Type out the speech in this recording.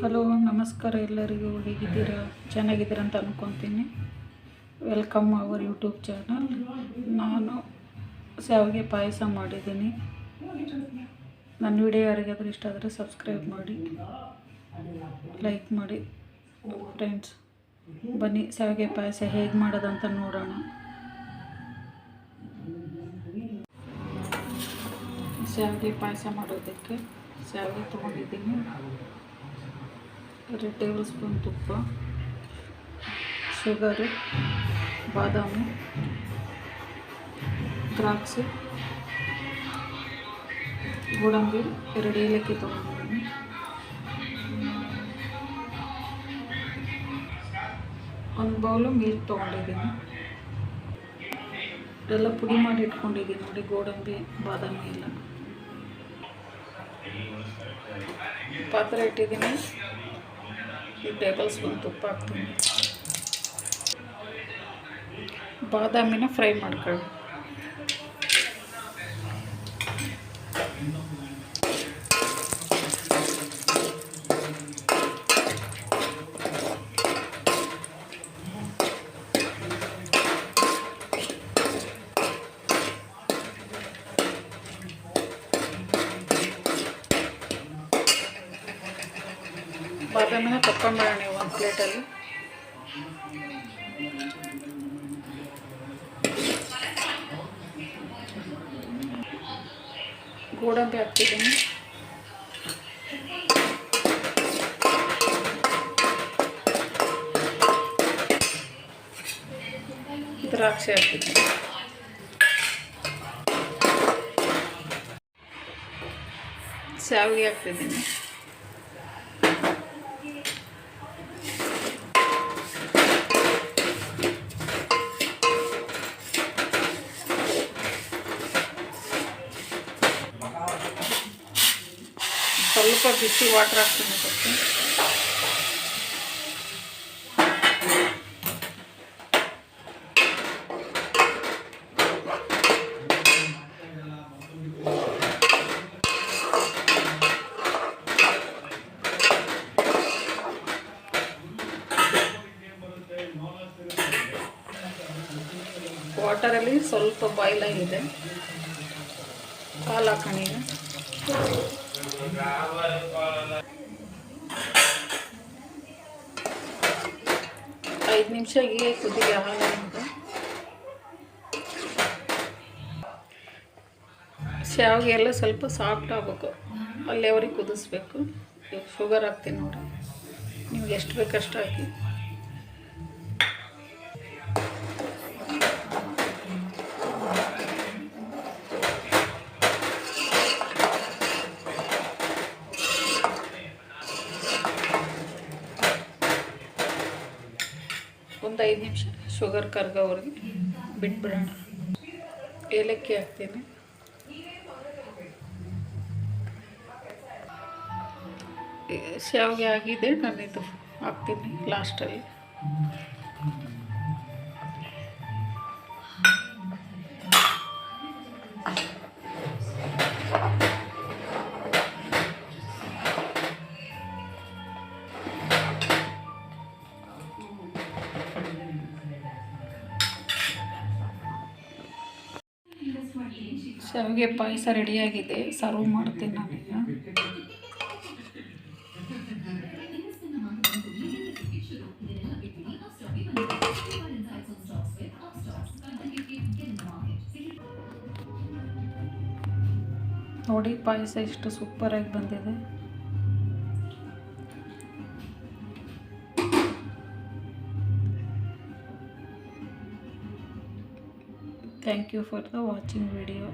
Hello, ನಮಸ್ಕಾರ ಎಲ್ಲರಿಗೂ. ಹೇಗಿದ್ದೀರಾ? ಚೆನ್ನಾಗಿದ್ದೀರ ಅಂತ ಅಂದ್ಕೊತೀನಿ ವೆಲ್ಕಮ್ ಅವರ್ ಯೂಟ್ಯೂಬ್ ಚಾನಲ್. ನಾನು ಶಾವಿಗೆ ಪಾಯಸ ಮಾಡಿದ್ದೀನಿ. ನನ್ನ ವಿಡಿಯೋ ಯಾರಿಗಾದರೂ ಇಷ್ಟ ಆದರೆ ಸಬ್ಸ್ಕ್ರೈಬ್ ಮಾಡಿ, ಲೈಕ್ ಮಾಡಿ. ಫ್ರೆಂಡ್ಸ್, ಬನ್ನಿ ಶಾವಿಗೆ ಪಾಯಸ ಹೇಗೆ ಮಾಡೋದಂತ ನೋಡೋಣ. ಶಾವಿಗೆ ಪಾಯಸ ಮಾಡೋದಕ್ಕೆ ಶಾವಿಗೆ ತೊಗೊಂಡಿದ್ದೀನಿ. ಎರಡು ಟೇಬಲ್ ಸ್ಪೂನ್ ತುಪ್ಪ ಶುಗರು ಬಾದಾಮಿ, ದ್ರಾಕ್ಷಿ, ಗೋಡಂಬಿ, ಎರಡು ಏಲಕ್ಕಿ ತೊಗೊಂಡಿದ್ದೀನಿ. ಒಂದು ಬೌಲು ಮಿಲ್ಕ್ ತೊಗೊಂಡಿದ್ದೀನಿ. ಎಲ್ಲ ಪುಡಿ ಮಾಡಿ ಇಟ್ಕೊಂಡಿದ್ದೀನಿ ನೋಡಿ, ಗೋಡಂಬಿ, ಬಾದಾಮಿ ಎಲ್ಲ. ಪಾತ್ರೆ ಇಟ್ಟಿದ್ದೀನಿ. ಈ ಟೇಬಲ್ ಸ್ಪೂನ್ ತುಪ್ಪ ಹಾಕ್ತೀನಿ. ಬಾದಾಮಿನ ಫ್ರೈ ಮಾಡ್ಕೊಳ್ಳಿ. ಬಾದಾಮಿನ ತಗೊಂಬೇಡ ನೀವು ಒಂದು ಪ್ಲೇಟಲ್ಲಿ. ಗೋಡಂಬಿ ಹಾಕ್ತಿದ್ದೀನಿ. ದ್ರಾಕ್ಷಿ ಹಾಕ್ತಿದ್ದೀನಿ. ಶಾವಿಗೆ ಹಾಕ್ತಿದ್ದೀನಿ. ಸ್ವಲ್ಪ ಬಿಸಿ ವಾಟ್ರ್ ಹಾಕ್ತೀನಿ ಸ್ವಲ್ಪ ವಾಟರಲ್ಲಿ ಸ್ವಲ್ಪ ಬಾಯ್ಲ್ ಆಗಿದೆ. ಹಾಲು ಹಾಕೋಣ ಈಗ. ಐದು ನಿಮಿಷ ಹೀಗೆ ಕುದಿಗೆ ಹಾಲು ಶಾವಿಗೆ ಎಲ್ಲ ಸ್ವಲ್ಪ ಸಾಫ್ಟ್ ಆಗಬೇಕು. ಅವ್ರಿಗೆ ಕುದಿಸ್ಬೇಕು. ಈಗ ಶುಗರ್ ಹಾಕ್ತೀನಿ ನೋಡಿ ನಿಮ್ಗೆ ಎಷ್ಟು ಬೇಕಷ್ಟು ಹಾಕಿ. ಒಂದು ಐದು ನಿಮಿಷ ಶುಗರ್ ಕರ್ಗೋವರೆಗೆ ಬಿಟ್ಬಿಡೋಣ. ಏಲಕ್ಕಿ ಹಾಕ್ತೀನಿ. ಶಾವಿಗೆ ಆಗಿದೆ ನಾನು ಇದು ಹಾಕ್ತೀನಿ ಲಾಸ್ಟಲ್ಲಿ. ಶಾವಿಗೆ ಪಾಯಸ ರೆಡಿಯಾಗಿದೆ ಸರ್ವ್ ಮಾಡ್ತೀನಿ ನಾನು ನೋಡಿ ಪಾಯಸ ಎಷ್ಟು ಸೂಪರಾಗಿ ಬಂದಿದೆ. Thank you for the watching video.